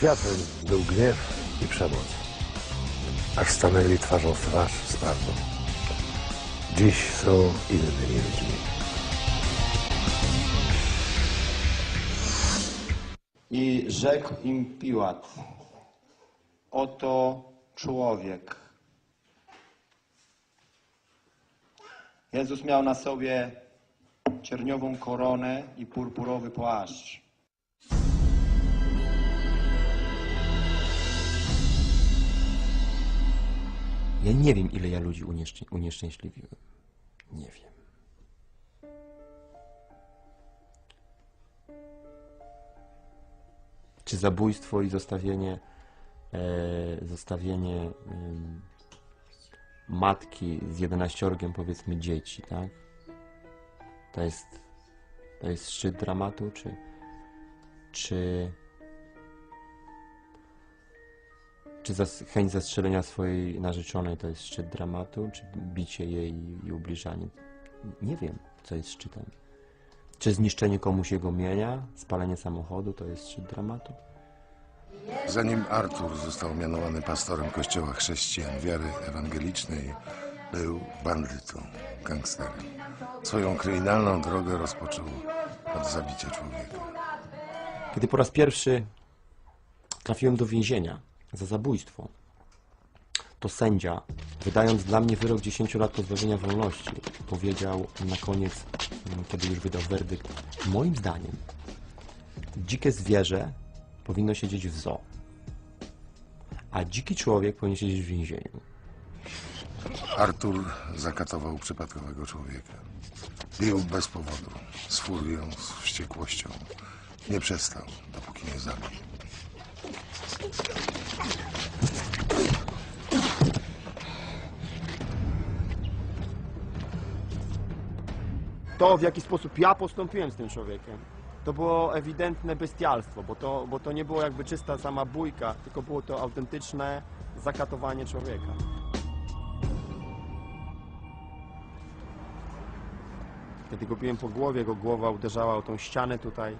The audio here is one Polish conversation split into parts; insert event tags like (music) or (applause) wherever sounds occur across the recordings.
Światem był gniew i przemoc. Aż stanęli twarzą w twarz z prawdą. Dziś są innymi ludźmi. I rzekł im Piłat, oto człowiek. Jezus miał na sobie cierniową koronę i purpurowy płaszcz. Ja nie wiem, ile ja ludzi unieszczę, unieszczęśliwiłem. Nie wiem. Czy zabójstwo i zostawienie, e, zostawienie em, matki z jedenaściorgiem, powiedzmy, dzieci, tak? To jest, to jest szczyt dramatu, czy, czy, czy zas, chęć zastrzelenia swojej narzeczonej to jest szczyt dramatu, czy bicie jej i ubliżanie? Nie wiem, co jest szczytem. Czy zniszczenie komuś jego mienia, spalenie samochodu to jest szczyt dramatu? Zanim Artur został mianowany pastorem kościoła chrześcijan wiary ewangelicznej, był bandytą, gangsterem. Swoją kryminalną drogę rozpoczął od zabicia człowieka. Kiedy po raz pierwszy trafiłem do więzienia za zabójstwo, to sędzia, wydając dla mnie wyrok 10 lat pozbawienia wolności, powiedział na koniec, mm, kiedy już wydał werdykt, moim zdaniem dzikie zwierzę powinno siedzieć w zoo, a dziki człowiek powinien siedzieć w więzieniu. Artur zakatował przypadkowego człowieka. Bił bez powodu, z furią, z wściekłością. Nie przestał, dopóki nie zabił. To, w jaki sposób ja postąpiłem z tym człowiekiem, to było ewidentne bestialstwo, bo to, bo to nie było jakby czysta sama bójka, tylko było to autentyczne zakatowanie człowieka. Kiedy go biłem po głowie, jego głowa uderzała o tą ścianę tutaj.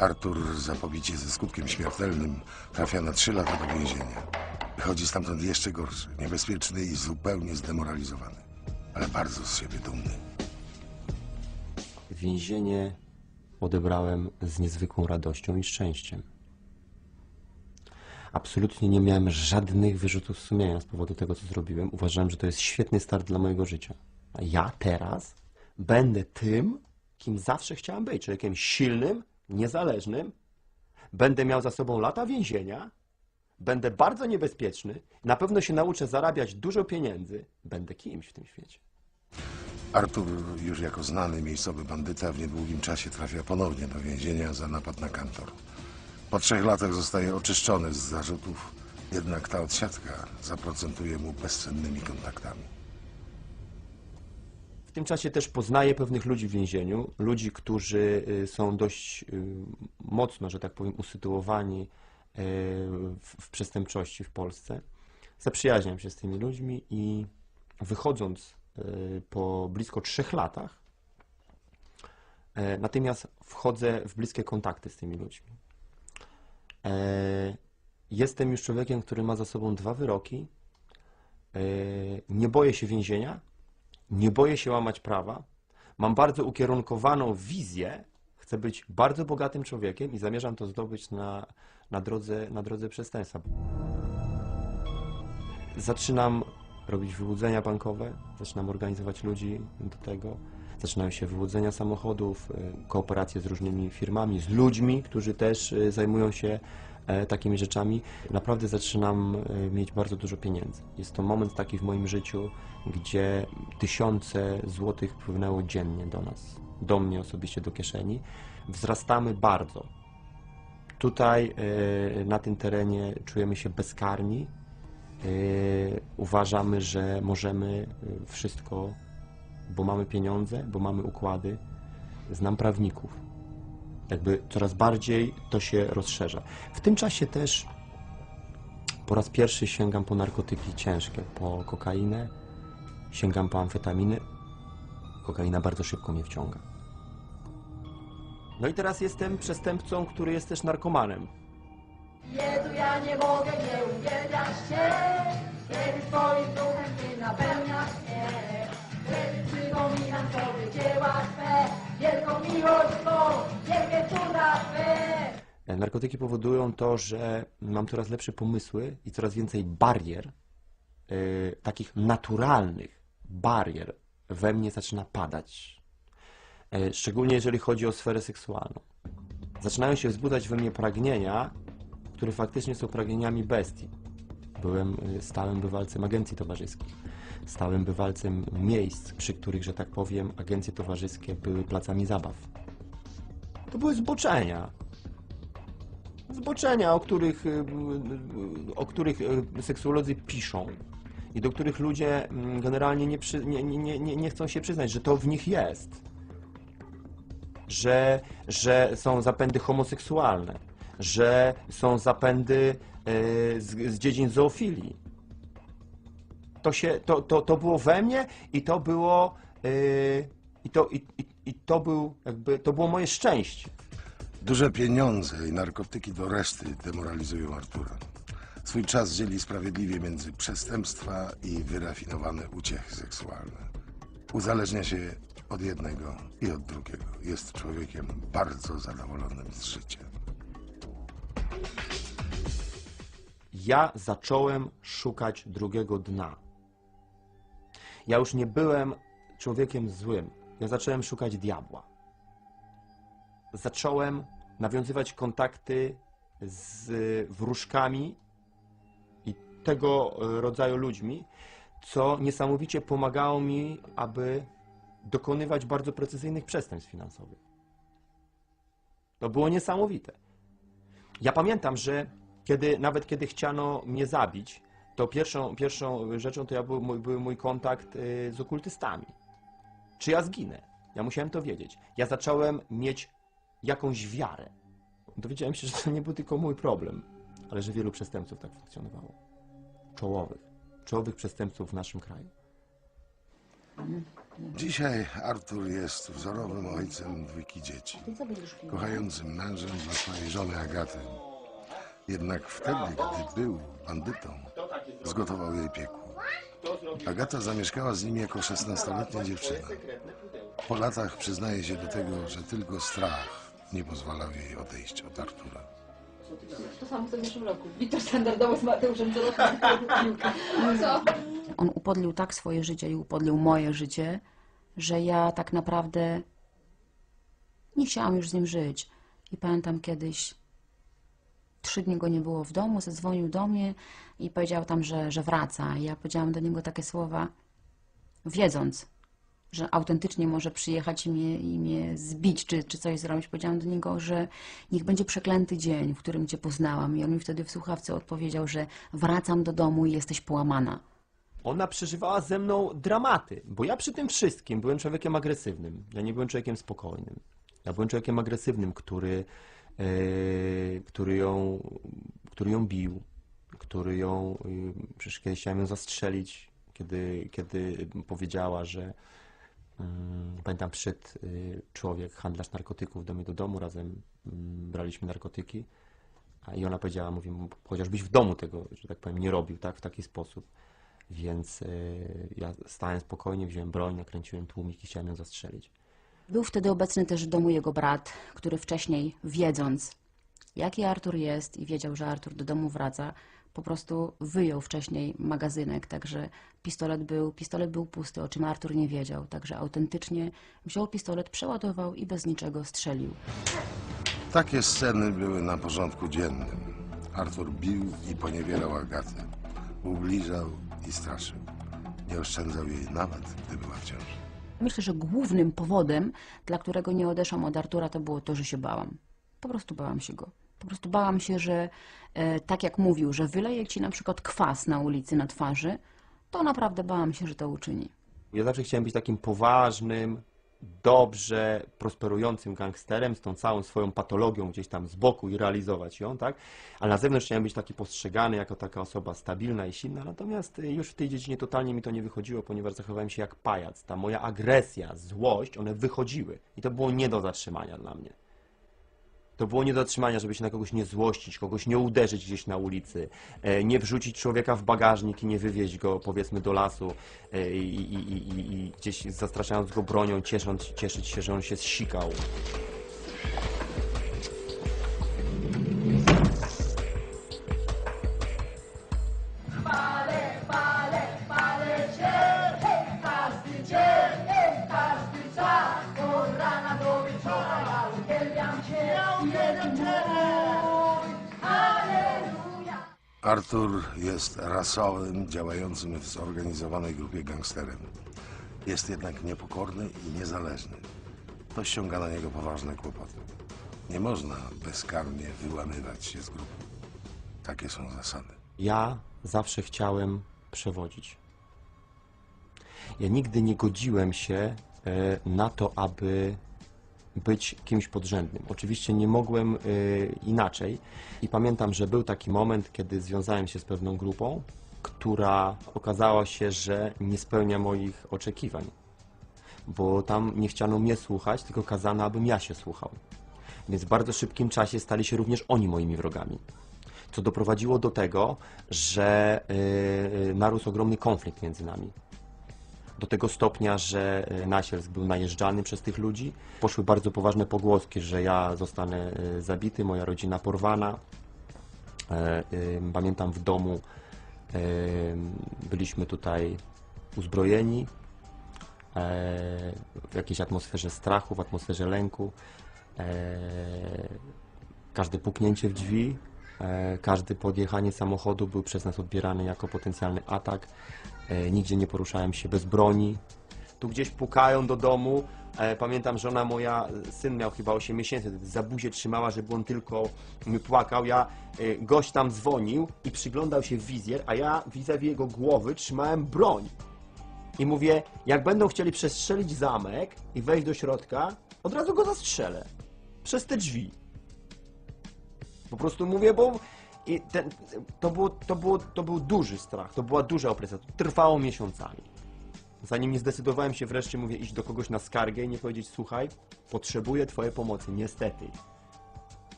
Artur za pobicie ze skutkiem śmiertelnym trafia na trzy lata do więzienia. Wychodzi stamtąd jeszcze gorszy, niebezpieczny i zupełnie zdemoralizowany. Ale bardzo z siebie dumny. Więzienie odebrałem z niezwykłą radością i szczęściem. Absolutnie nie miałem żadnych wyrzutów sumienia z powodu tego, co zrobiłem. Uważałem, że to jest świetny start dla mojego życia. A ja teraz będę tym, kim zawsze chciałem być. Człowiekiem silnym, niezależnym. Będę miał za sobą lata więzienia. Będę bardzo niebezpieczny. Na pewno się nauczę zarabiać dużo pieniędzy. Będę kimś w tym świecie. Artur, już jako znany miejscowy bandyta, w niedługim czasie trafia ponownie do więzienia za napad na kantor. Po trzech latach zostaje oczyszczony z zarzutów, jednak ta odsiadka zaprocentuje mu bezcennymi kontaktami. Tym czasie też poznaję pewnych ludzi w więzieniu, ludzi, którzy y, są dość y, mocno, że tak powiem, usytuowani y, w, przestępczości w Polsce. Zaprzyjaźniam się z tymi ludźmi i wychodząc po blisko trzech latach, natomiast wchodzę w bliskie kontakty z tymi ludźmi. Jestem już człowiekiem, który ma za sobą dwa wyroki. Nie boję się więzienia, nie boję się łamać prawa. Mam bardzo ukierunkowaną wizję. Chcę być bardzo bogatym człowiekiem i zamierzam to zdobyć na, na, drodze, na drodze przestępstwa. Zaczynam robić wyłudzenia bankowe, zaczynam organizować ludzi do tego. Zaczynają się wyłudzenia samochodów, y, kooperacje z różnymi firmami, z ludźmi, którzy też y, zajmują się takimi rzeczami. Naprawdę zaczynam e, mieć bardzo dużo pieniędzy. Jest to moment taki w moim życiu, gdzie tysiące złotych płynęło dziennie do nas, do mnie osobiście do kieszeni. Wzrastamy bardzo. Tutaj e, na tym terenie czujemy się bezkarni. E, Uważamy, że możemy e, wszystko, bo mamy pieniądze, bo mamy układy. Znam prawników. Jakby coraz bardziej to się rozszerza. W tym czasie też po raz pierwszy sięgam po narkotyki ciężkie, po kokainę, sięgam po amfetaminy. kokaina bardzo szybko mnie wciąga. No i teraz jestem przestępcą, który jest też narkomanem. Jezu, ja nie mogę, nie uwielbiasz się, kiedy swoim duchem Ty napełniasz mnie. Wtedy przypominam sobie dzieła Twe, wielką miłość wielkie cuda. E, Narkotyki powodują to, że mam coraz lepsze pomysły i coraz więcej barier, e, takich naturalnych barier we mnie zaczyna padać. E, szczególnie jeżeli chodzi o sferę seksualną. Zaczynają się wzbudzać we mnie pragnienia, które faktycznie są pragnieniami bestii. Byłem stałym bywalcem agencji towarzyskich, stałym bywalcem miejsc, przy których, że tak powiem, agencje towarzyskie były placami zabaw. To były zboczenia, zboczenia, o których, y, y, o których y, seksuolodzy piszą i do których ludzie mm, generalnie nie, przy, nie, nie, nie, nie chcą się przyznać, że to w nich jest. Że, że są zapędy homoseksualne, że są zapędy z, z dziedzin zoofilii. To, się, to, to, to było we mnie i to było, y, i to, i, i, i to, był, jakby, to było moje szczęście. Duże pieniądze i narkotyki do reszty demoralizują Artura. Swój czas dzieli sprawiedliwie między przestępstwa i wyrafinowane uciechy seksualne. Uzależnia się od jednego i od drugiego. Jest człowiekiem bardzo zadowolonym z życia. ja zacząłem szukać drugiego dna. Ja już nie byłem człowiekiem złym. Ja zacząłem szukać diabła. Zacząłem nawiązywać kontakty z wróżkami i tego rodzaju ludźmi, co niesamowicie pomagało mi, aby dokonywać bardzo precyzyjnych przestępstw finansowych. To było niesamowite. Ja pamiętam, że kiedy, nawet kiedy chciano mnie zabić, to pierwszą, pierwszą rzeczą to ja był, mój, był mój kontakt y, z okultystami. Czy ja zginę? Ja musiałem to wiedzieć. Ja zacząłem mieć jakąś wiarę. Dowiedziałem się, że to nie był tylko mój problem, ale że wielu przestępców tak funkcjonowało. Czołowych. Czołowych przestępców w naszym kraju. Dzisiaj Artur jest wzorowym ojcem dwójki dzieci. Kochającym mężem dla swojej żony Agaty. Jednak wtedy, gdy był bandytą, zgotował jej piekło. Agata zamieszkała z nim jako 16-letnia dziewczyna. Po latach przyznaje się do tego, że tylko strach nie pozwalał jej odejść od Artura. To samo co w zeszłym roku. Witam standardowo z Mateuszem co roku piłkę. Co? On upodlił tak swoje życie i upodlił moje życie, że ja tak naprawdę nie chciałam już z nim żyć. I pamiętam kiedyś, trzy dni go nie było w domu, zadzwonił do mnie i powiedział tam, że, że wraca. Ja powiedziałam do niego takie słowa, wiedząc, że autentycznie może przyjechać i mnie, i mnie zbić, czy, czy coś zrobić. Powiedziałam do niego, że niech będzie przeklęty dzień, w którym cię poznałam. I on mi wtedy w słuchawce odpowiedział, że wracam do domu i jesteś połamana. Ona przeżywała ze mną dramaty, bo ja przy tym wszystkim byłem człowiekiem agresywnym. Ja nie byłem człowiekiem spokojnym. Ja byłem człowiekiem agresywnym, który, który, ją, który ją bił, który ją, y, przecież kiedyś chciałem ją zastrzelić, kiedy, kiedy powiedziała, że mm, pamiętam, przyszedł y, człowiek, handlarz narkotyków do mnie do domu, razem mm, braliśmy narkotyki, i ona powiedziała, mówi, chociażbyś w domu tego, że tak powiem, nie robił, tak, w taki sposób. Więc y, ja stałem spokojnie, wziąłem broń, nakręciłem tłumik i chciałem ją zastrzelić. Był wtedy obecny też w domu jego brat, który wcześniej, wiedząc, jaki Artur jest i wiedział, że Artur do domu wraca, po prostu wyjął wcześniej magazynek, także pistolet był, pistolet był pusty, o czym Artur nie wiedział, także autentycznie wziął pistolet, przeładował i bez niczego strzelił. Takie sceny były na porządku dziennym. Artur bił i poniewierał Agatę. Ubliżał i straszył. Nie oszczędzał jej nawet, gdy była w ciąży. Myślę, że głównym powodem, dla którego nie odeszłam od Artura, to było to, że się bałam. Po prostu bałam się go. Po prostu bałam się, że e, tak jak mówił, że wyleje ci na przykład kwas na ulicy na twarzy, to naprawdę bałam się, że to uczyni. Ja zawsze chciałem być takim poważnym, dobrze prosperującym gangsterem, z tą całą swoją patologią gdzieś tam z boku i realizować ją, tak? Ale na zewnątrz chciałem być taki postrzegany jako taka osoba stabilna i silna, natomiast już w tej dziedzinie totalnie mi to nie wychodziło, ponieważ zachowałem się jak pajac. Ta moja agresja, złość, one wychodziły i to było nie do zatrzymania dla mnie. To było nie do zatrzymania, żeby się na kogoś nie złościć, kogoś nie uderzyć gdzieś na ulicy, e, nie wrzucić człowieka w bagażnik i nie wywieźć go powiedzmy do lasu e, i, i, i, i, gdzieś zastraszając go bronią, ciesząc, cieszyć się, że on się zsikał. Artur jest rasowym, działającym w zorganizowanej grupie gangsterem. Jest jednak niepokorny i niezależny. To ściąga na niego poważne kłopoty. Nie można bezkarnie wyłamywać się z grupy. Takie są zasady. Ja zawsze chciałem przewodzić. Ja nigdy nie godziłem się e, na to, aby być kimś podrzędnym. Oczywiście nie mogłem e, inaczej i pamiętam, że był taki moment, kiedy związałem się z pewną grupą, która okazała się, że nie spełnia moich oczekiwań, bo tam nie chciano mnie słuchać, tylko kazano, abym ja się słuchał. Więc w bardzo szybkim czasie stali się również oni moimi wrogami co doprowadziło do tego, że yy, narósł ogromny konflikt między nami. Do tego stopnia, że yy, Nasielsk był najeżdżany przez tych ludzi. Poszły bardzo poważne pogłoski, że ja zostanę yy, zabity, moja rodzina porwana. E, Pamiętam w domu byliśmy tutaj uzbrojeni e, w jakiejś atmosferze strachu, w atmosferze lęku. E, Każde puknięcie w drzwi, e, każde podjechanie samochodu był przez nas odbierany jako potencjalny atak. E, Nigdzie nie poruszałem się bez broni. Tu gdzieś pukają do domu. E, Pamiętam, żona moja, syn miał chyba 8 miesięcy, za buzię trzymała, żeby on tylko płakał. Ja, e, gość tam dzwonił i przyglądał się wizjer, a ja vis-a-vis jego głowy trzymałem broń. I mówię, jak będą chcieli przestrzelić zamek i wejść do środka, od razu go zastrzelę. Przez te drzwi. Po prostu mówię, bo i ten, to, było, to, było, to był duży strach, to była duża opresja. To trwało miesiącami. Zanim nie zdecydowałem się wreszcie, mówię, iść do kogoś na skargę i nie powiedzieć, słuchaj, potrzebuję twojej pomocy, niestety.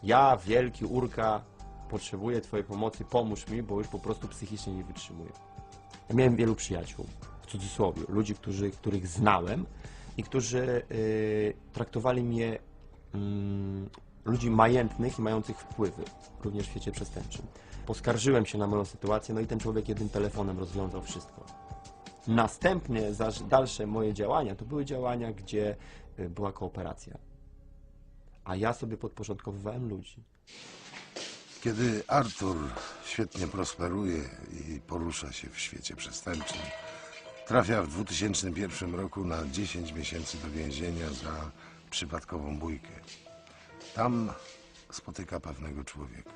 Ja, wielki Urka, potrzebuję twojej pomocy, pomóż mi, bo już po prostu psychicznie nie wytrzymuję. Ja miałem wielu przyjaciół, w cudzysłowie, ludzi, którzy, których znałem i którzy y, traktowali mnie mm, ludzi majętnych i mających wpływy, również w świecie przestępczym. Poskarżyłem się na moją sytuację, no i ten człowiek jednym telefonem rozwiązał wszystko. Następnie dalsze moje działania to były działania, gdzie y, była kooperacja. A ja sobie podporządkowywałem ludzi. Kiedy Artur świetnie prosperuje i porusza się w świecie przestępczym, trafia w 2001 roku na 10 miesięcy do więzienia za przypadkową bójkę. Tam spotyka pewnego człowieka.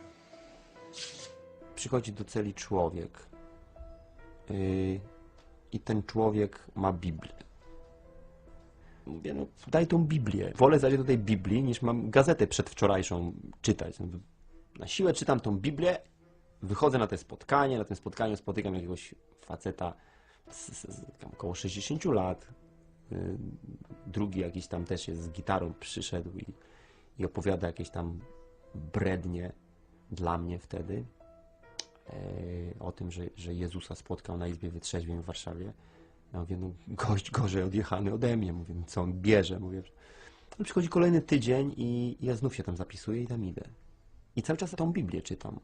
Przychodzi do celi człowiek yy, i ten człowiek ma Biblię. Mówię, no daj tą Biblię. Wolę zajrzeć do tej Biblii, niż mam gazetę przedwczorajszą czytać. No, Na siłę czytam tą Biblię, wychodzę na te spotkanie, na tym spotkaniu spotykam jakiegoś faceta z, z, z, około 60 lat. Yy, drugi jakiś tam też jest z gitarą przyszedł i, i opowiada jakieś tam brednie dla mnie wtedy e, o tym, że, że Jezusa spotkał na Izbie Wytrzeźwień w Warszawie. Ja mówię, no gość gorzej odjechany ode mnie. Mówię, co on bierze? Mówię, no, przychodzi kolejny tydzień i ja znów się tam zapisuję i tam idę. I cały czas tą Biblię czytam.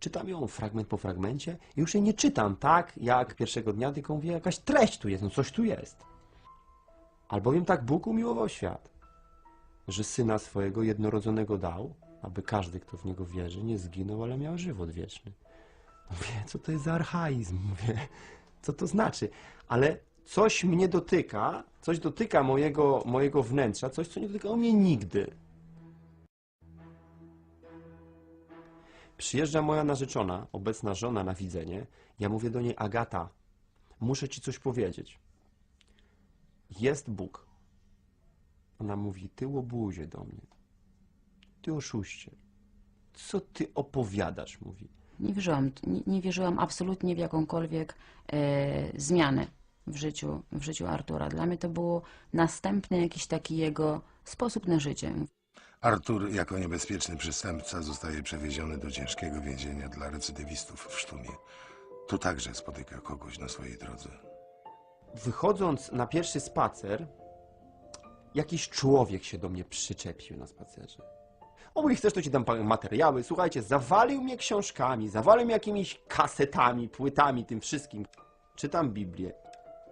Czytam ją fragment po fragmencie i już jej nie czytam tak, jak pierwszego dnia, tylko mówię, jakaś treść tu jest, no coś tu jest. Albowiem tak Bóg umiłował świat, że Syna swojego jednorodzonego dał, aby każdy, kto w Niego wierzy, nie zginął, ale miał żywot wieczny. Mówię, co to jest za archaizm? (laughs) Mówię, co to znaczy? Ale coś mnie dotyka, coś dotyka mojego, mojego wnętrza, coś, co nie dotykało mnie nigdy. Przyjeżdża moja narzeczona, obecna żona na widzenie. Ja mówię do niej, Agata, muszę ci coś powiedzieć. Jest Bóg. Ona mówi, ty łobuzie do mnie. Ty oszuście. Co ty opowiadasz, mówi. Nie wierzyłam, nie, nie wierzyłam absolutnie w jakąkolwiek e, zmianę w życiu, w życiu Artura. Dla mnie to było następny jakiś taki jego sposób na życie. Artur jako niebezpieczny przestępca zostaje przewieziony do ciężkiego więzienia dla recydywistów w Sztumie. Tu także spotyka kogoś na swojej drodze. Wychodząc na pierwszy spacer, jakiś człowiek się do mnie przyczepił na spacerze. O, mówi, chcesz, to ci dam materiały. Słuchajcie, zawalił mnie książkami, zawalił mnie jakimiś kasetami, płytami, tym wszystkim. Czytam Biblię,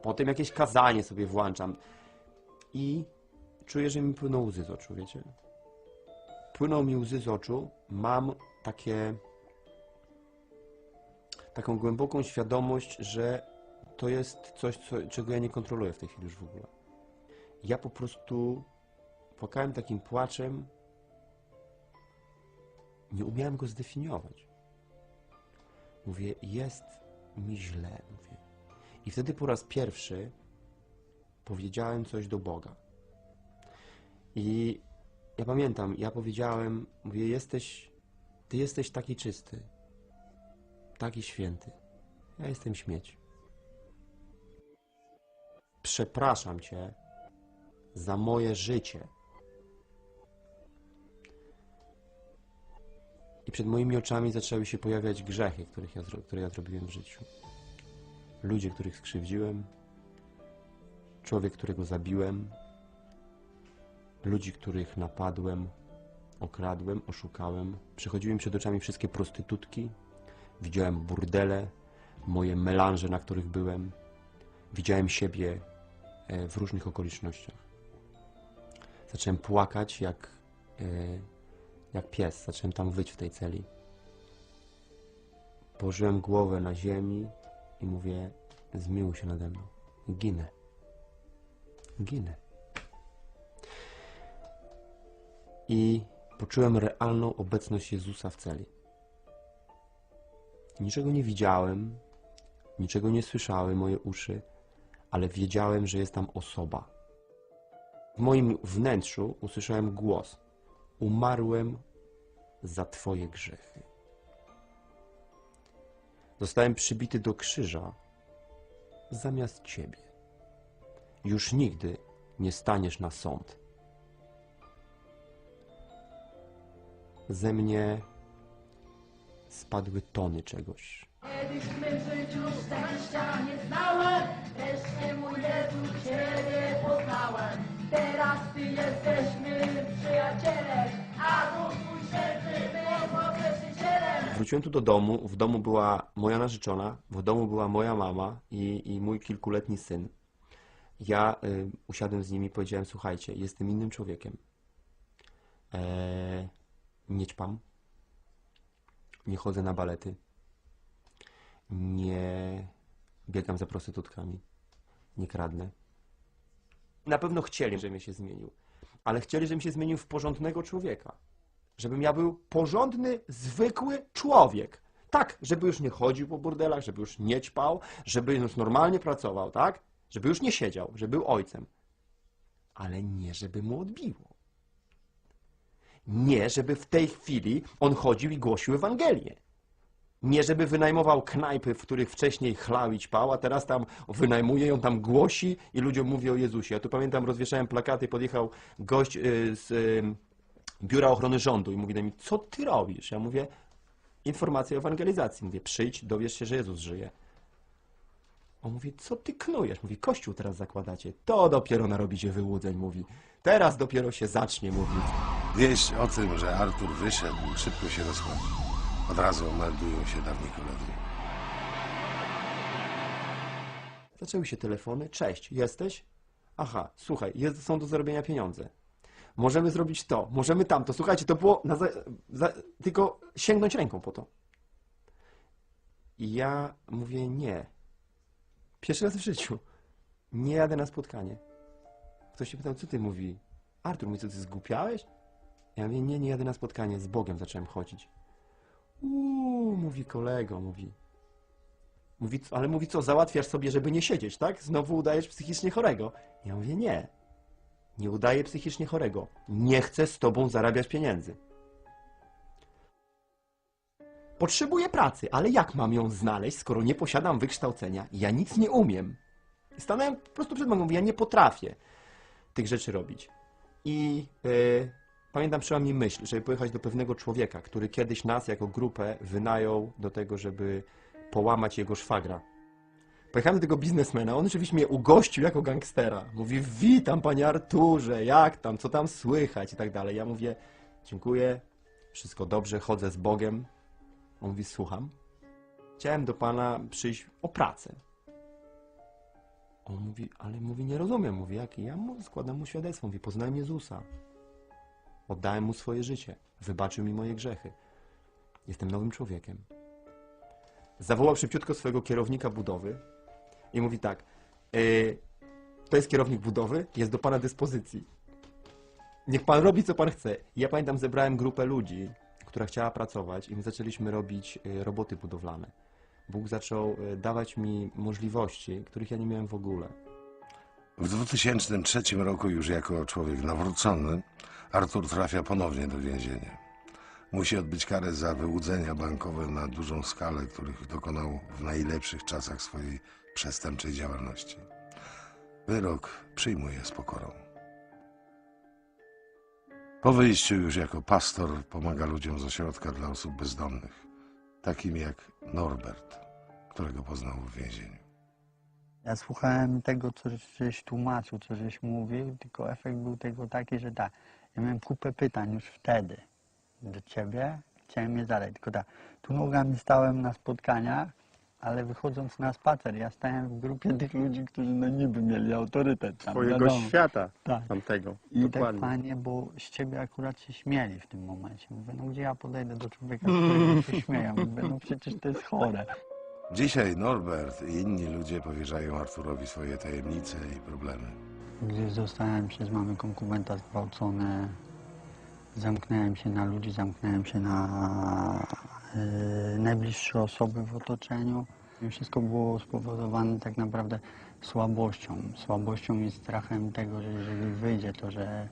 potem jakieś kazanie sobie włączam i czuję, że mi płyną łzy z oczu, wiecie? Płyną mi łzy z oczu, mam takie taką głęboką świadomość, że to jest coś, co, czego ja nie kontroluję w tej chwili już w ogóle. Ja po prostu płakałem takim płaczem, nie umiałem go zdefiniować. Mówię, jest mi źle, mówię. I wtedy po raz pierwszy powiedziałem coś do Boga. I ja pamiętam, ja powiedziałem, mówię, jesteś, ty jesteś taki czysty, taki święty. Ja jestem śmieć. Przepraszam cię za moje życie. I przed moimi oczami zaczęły się pojawiać grzechy, których ja, które ja zrobiłem w życiu. Ludzie, których skrzywdziłem, człowiek, którego zabiłem, ludzi, których napadłem, okradłem, oszukałem. Przychodziły mi przed oczami wszystkie prostytutki, widziałem burdele, moje melanże, na których byłem, widziałem siebie e, w różnych okolicznościach. Zacząłem płakać jak, e, jak pies, zacząłem tam wyć w tej celi. Położyłem głowę na ziemi i mówię, zmiłuj się nade mną. Ginę. Ginę. I poczułem realną obecność Jezusa w celi. Niczego nie widziałem, niczego nie słyszały moje uszy, ale wiedziałem, że jest tam osoba. W moim wnętrzu usłyszałem głos: Umarłem za Twoje grzechy. Zostałem przybity do krzyża zamiast Ciebie. Już nigdy nie staniesz na sąd. Ze mnie spadły tony czegoś. Kiedyś w mym życiu szczęścia nie znałem, wreszcie mój Jezus Ciebie poznałem. Teraz Ty jesteś mym przyjacielem, a duch Twój święty był pocieszycielem. Wróciłem tu do domu. W domu była moja narzeczona, w domu była moja mama i, i mój kilkuletni syn. Ja y, usiadłem z nimi i powiedziałem: Słuchajcie, jestem innym człowiekiem. Eee, nie ćpam. Nie chodzę na balety. Nie biegam za prostytutkami. Nie kradnę. Na pewno chcieli, żebym się zmienił. Ale chcieli, żebym się zmienił w porządnego człowieka żebym ja był porządny, zwykły człowiek. Tak, żeby już nie chodził po burdelach, żeby już nie ćpał, żeby już normalnie pracował, tak? Żeby już nie siedział, żeby był ojcem. Ale nie, żeby mu odbiło. Nie, żeby w tej chwili on chodził i głosił Ewangelię. Nie, żeby wynajmował knajpy, w których wcześniej chlał i ćpał, a teraz tam wynajmuje ją, tam głosi i ludziom mówi o Jezusie. Ja tu pamiętam, rozwieszałem plakaty, podjechał gość y, z y, Biura Ochrony Rządu i mówi do mnie, co ty robisz? Ja mówię, informacja o ewangelizacji. Mówię, przyjdź, dowiesz się, że Jezus żyje. On mówi, co ty knujesz? Mówi, kościół teraz zakładacie. To dopiero narobicie wyłudzeń, mówi. Teraz dopiero się zacznie, mówi. Wieść o tym, że Artur wyszedł, szybko się rozchodzi. Od razu meldują się dawni koledzy. Zaczęły się telefony. Cześć, jesteś? Aha, słuchaj, jest, są do zarobienia pieniądze. Możemy zrobić to, możemy tamto. Słuchajcie, to było za, za, tylko sięgnąć ręką po to. I ja mówię nie. Pierwszy raz w życiu. Nie jadę na spotkanie. Ktoś się pytał, co ty mówi? Artur, mówi, co ty zgłupiałeś? Ja mówię, nie, nie jadę na spotkanie. Z Bogiem zacząłem chodzić. Uuu, mówi kolego, mówi. Mówi, ale mówi co, załatwiasz sobie, żeby nie siedzieć, tak? Znowu udajesz psychicznie chorego. Ja mówię, nie. Nie udaję psychicznie chorego. Nie chcę z tobą zarabiać pieniędzy. Potrzebuję pracy, ale jak mam ją znaleźć, skoro nie posiadam wykształcenia? Ja nic nie umiem. Stanąłem po prostu przed magą, mówię, ja nie potrafię tych rzeczy robić. I yy, pamiętam, mi myśl, żeby pojechać do pewnego człowieka, który kiedyś nas jako grupę wynajął do tego, żeby połamać jego szwagra. Pojechałem do tego biznesmena, on oczywiście mnie ugościł jako gangstera. Mówi, witam panie Arturze, jak tam, co tam słychać i tak dalej. Ja mówię, dziękuję, wszystko dobrze, chodzę z Bogiem. On mówi, słucham. Chciałem do pana przyjść o pracę. On mówi, ale mówi, nie rozumiem. Mówi, jak? Ja mu składam mu świadectwo. Mówi, poznałem Jezusa. Oddałem mu swoje życie. Wybaczył mi moje grzechy. Jestem nowym człowiekiem. Zawołał szybciutko swojego kierownika budowy i mówi tak, yy, to jest kierownik budowy, jest do pana dyspozycji. Niech pan robi, co pan chce. Ja pamiętam, zebrałem grupę ludzi, która chciała pracować i my zaczęliśmy robić y, roboty budowlane. Bóg zaczął y, dawać mi możliwości, których ja nie miałem w ogóle. W 2003 roku, już jako człowiek nawrócony, Artur trafia ponownie do więzienia. Musi odbyć karę za wyłudzenia bankowe na dużą skalę, których dokonał w najlepszych czasach swojej przestępczej działalności. Wyrok przyjmuje z pokorą. Po wyjściu już jako pastor pomaga ludziom z ośrodka dla osób bezdomnych, takim jak Norbert, którego poznał w więzieniu. Ja słuchałem tego, co żeś tłumaczył, co żeś mówił, tylko efekt był tego taki, że tak, ja miałem kupę pytań już wtedy do ciebie, chciałem je zadać, tylko tak, tu nogami stałem na spotkaniach, ale wychodząc na spacer, ja stałem w grupie tych ludzi, którzy no niby mieli autorytet tam, Twojego wiadomo. świata Tak. tamtego. I tak Dokładnie. fajnie, bo z ciebie akurat się śmieli w tym momencie. Mówię, no gdzie ja podejdę do człowieka, z którego się śmieją? Mówię, no przecież to jest chore. Dzisiaj Norbert i inni ludzie powierzają Arturowi swoje tajemnice i problemy. Gdy zostałem przez mamy konkubenta zgwałcony, zamknąłem się na ludzi, zamknąłem się na e, najbliższe osoby w otoczeniu. Wszystko było spowodowane tak naprawdę słabością. Słabością i strachem tego, że jeżeli wyjdzie to, że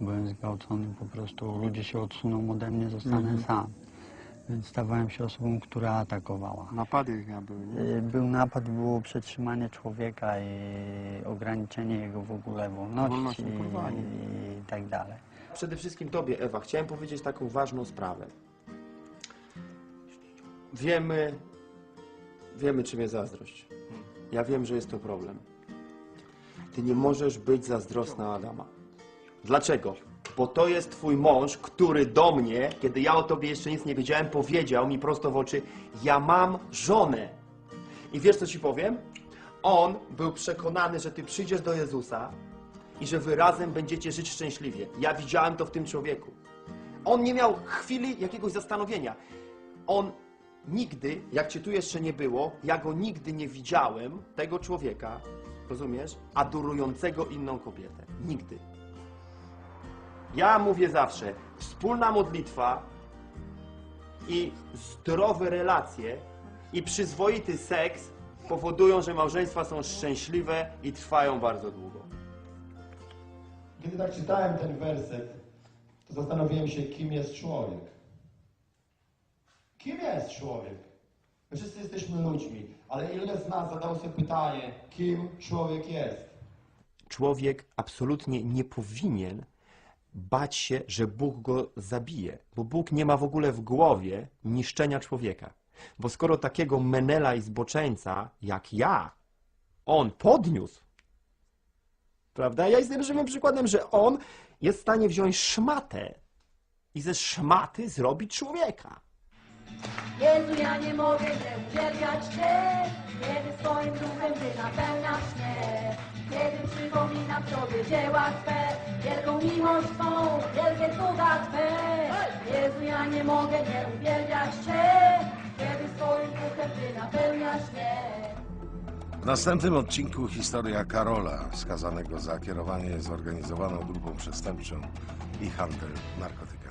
byłem zgwałcony, po prostu ludzie się odsuną ode mnie, zostanę sam. Więc stawałem się osobą, która atakowała. Napady chyba były, nie? Y, Był napad, było przetrzymanie człowieka i ograniczenie jego w ogóle wolności Wolności, i, i tak dalej. Przede wszystkim Tobie, Ewa, chciałem powiedzieć taką ważną sprawę. Wiemy, wiemy czym jest zazdrość. Ja wiem, że jest to problem. Ty nie możesz być zazdrosna Adama. Dlaczego? Bo to jest twój mąż, który do mnie, kiedy ja o tobie jeszcze nic nie wiedziałem, powiedział mi prosto w oczy, ja mam żonę. I wiesz co ci powiem? On był przekonany, że ty przyjdziesz do Jezusa i że wy razem będziecie żyć szczęśliwie. Ja widziałem to w tym człowieku. On nie miał chwili jakiegoś zastanowienia. On nigdy, jak cię tu jeszcze nie było, ja go nigdy nie widziałem, tego człowieka, rozumiesz, adorującego inną kobietę. Nigdy. Ja mówię zawsze, wspólna modlitwa i zdrowe relacje i przyzwoity seks powodują, że małżeństwa są szczęśliwe i trwają bardzo długo. Kiedy tak czytałem ten werset, to zastanowiłem się, kim jest człowiek. Kim jest człowiek? My wszyscy jesteśmy ludźmi, ale ile z nas zadało sobie pytanie, kim człowiek jest? człowiek absolutnie nie powinien bać się, że Bóg go zabije, bo Bóg nie ma w ogóle w głowie niszczenia człowieka. Bo skoro takiego menela i zboczeńca jak ja, on podniósł, prawda? Ja jestem żywym przykładem, że on jest w stanie wziąć szmatę i ze szmaty zrobić człowieka. Jezu, ja nie mogę nie uwielbiać Cię, kiedy swoim duchem Ty napełniasz mnie. Kiedy przypominam sobie dzieła Twe, wielką miłość Twą, wielkie cuda Twe. Jezu, ja nie mogę nie uwielbiać Cię, kiedy swoim duchem Ty napełniasz mnie. W następnym odcinku historia Karola, skazanego za kierowanie zorganizowaną grupą przestępczą i handel narkotykami.